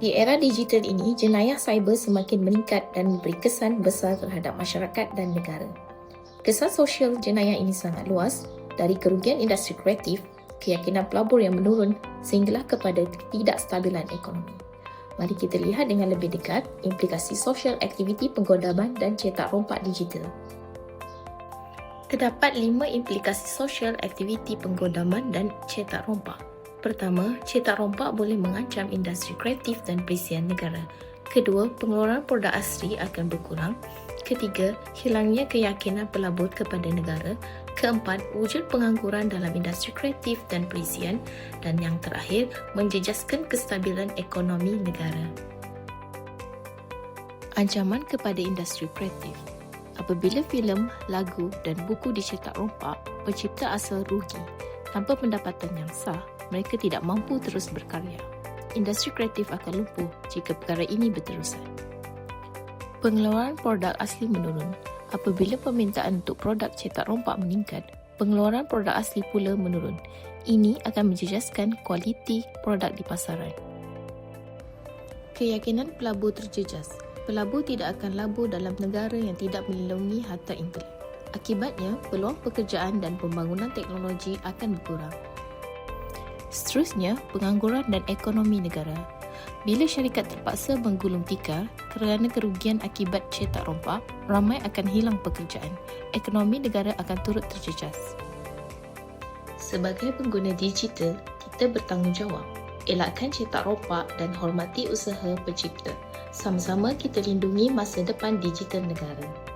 Di era digital ini, jenayah cyber semakin meningkat dan memberi kesan besar terhadap masyarakat dan negara. Kesan sosial jenayah ini sangat luas, dari kerugian industri kreatif, keyakinan pelabur yang menurun sehinggalah kepada ketidakstabilan ekonomi. Mari kita lihat dengan lebih dekat implikasi sosial aktiviti penggodaman dan cetak rompak digital. Terdapat lima implikasi sosial aktiviti penggodaman dan cetak rompak. Pertama, cetak rompak boleh mengancam industri kreatif dan perisian negara. Kedua, pengeluaran produk asli akan berkurang. Ketiga, hilangnya keyakinan pelabur kepada negara. Keempat, wujud pengangguran dalam industri kreatif dan perisian. Dan yang terakhir, menjejaskan kestabilan ekonomi negara. Ancaman kepada industri kreatif Apabila filem, lagu dan buku dicetak rompak, pencipta asal rugi. Tanpa pendapatan yang sah, mereka tidak mampu terus berkarya. Industri kreatif akan lumpuh jika perkara ini berterusan. Pengeluaran produk asli menurun. Apabila permintaan untuk produk cetak rompak meningkat, pengeluaran produk asli pula menurun. Ini akan menjejaskan kualiti produk di pasaran. Keyakinan pelabur terjejas. Pelabur tidak akan labur dalam negara yang tidak melindungi harta intelek. Akibatnya, peluang pekerjaan dan pembangunan teknologi akan berkurang. Seterusnya, pengangguran dan ekonomi negara. Bila syarikat terpaksa menggulung tikar kerana kerugian akibat cetak rompak, ramai akan hilang pekerjaan. Ekonomi negara akan turut terjejas. Sebagai pengguna digital, kita bertanggungjawab. Elakkan cetak rompak dan hormati usaha pencipta. Sama-sama kita lindungi masa depan digital negara.